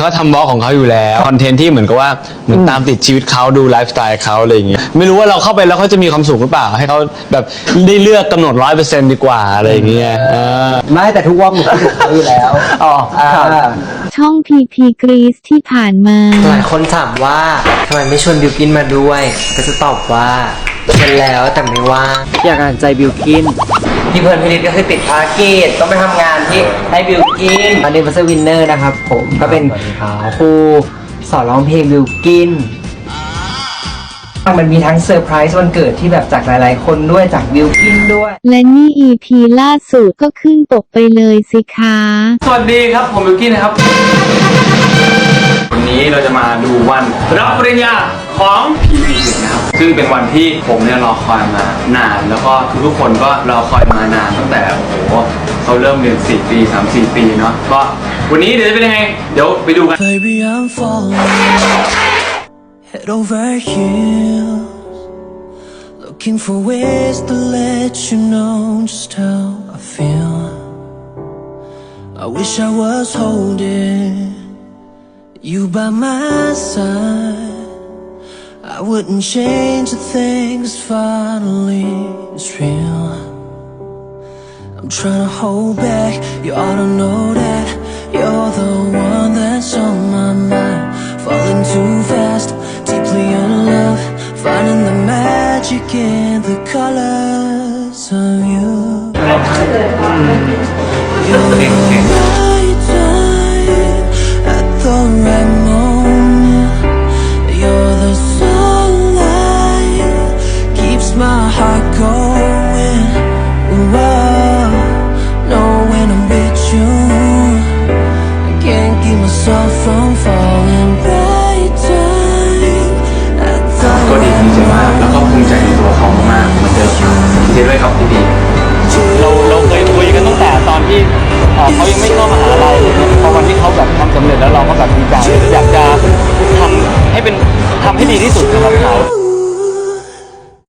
เขาทำบล็อกของเขาอยู่แล้วคอนเทนต์ที่เหมือนกับว่าเหมือนตามติดชีวิตเขาดูไลฟ์สไตล์เขาอะไรอย่างเงี้ยไม่รู้ว่าเราเข้าไปแล้วเขาจะมีความสุขหรือเปล่า ให้เขาแบบได้เลือกกำหนดร้อยเปอร์เซ็นต์ดีกว่าอะไรอย่างเงี้ยเออ ไม่แต่ทุกวอกมันก็ถูกเขาอยู่แล้วอ๋ออ่าครับช่องพีพีกรีซที่ผ่านมา หลายคนถามว่าทำไมไม่ชวนบิวกินมาด้วย ก็จะตอบว่า ชวนแล้วแต่ไม่ว่างอยากอ่านใจบิวกินพี่เพิร์นพิริศก็คือติดภารกิจต้องไปทำงานที่ให้บิวกินอันนี้เป็นวินเนอร์นะครับ ผมก็เป็นครูสอนร้องเพลงบิวกินมันมีทั้งเซอร์ไพรส์วันเกิดที่แบบจากหลาย ๆ คนด้วยจากบิวกินด้วย และนี่ EP ล่าสุดก็ขึ้นปกไปเลยสิคะ สวัสดีครับผมบิวกี้นะครับ วันนี้เราจะมาดูวันรับปริญญาของพีพีนะครับ ซึ่งเป็นวันที่ผมเนี่ยรอคอยมานาน แล้วก็ทุกๆคนก็รอคอยมานานตั้งแต่โอ้โหเขาเริ่มเรียน4ปี3-4ปีเนาะก็วันนี้เดี๋ยวจะเป็นยังไงเดี๋ยวไปดูกัน Baby, I'm falling head over heels, looking for ways to let you know just how I feel. I wish I was holding you by my side. I wouldn't change a thing, finally it's real. I'm trying to hold back. You ought to know that you're the one that's on my mind. Falling too fast, deeply in love. Finding the magic in the colors of you. Myself from falling. Right time at the ก็ดี right ดีใจมาก แล้วก็ภูมิใจในตัวเขามากๆเหมือนเดิมครับดีใจด้วยครับพี่ดีเราเราเคยคุยกันตั้งแต่ตอนที่เอ่อเขายังไม่เข้ามหา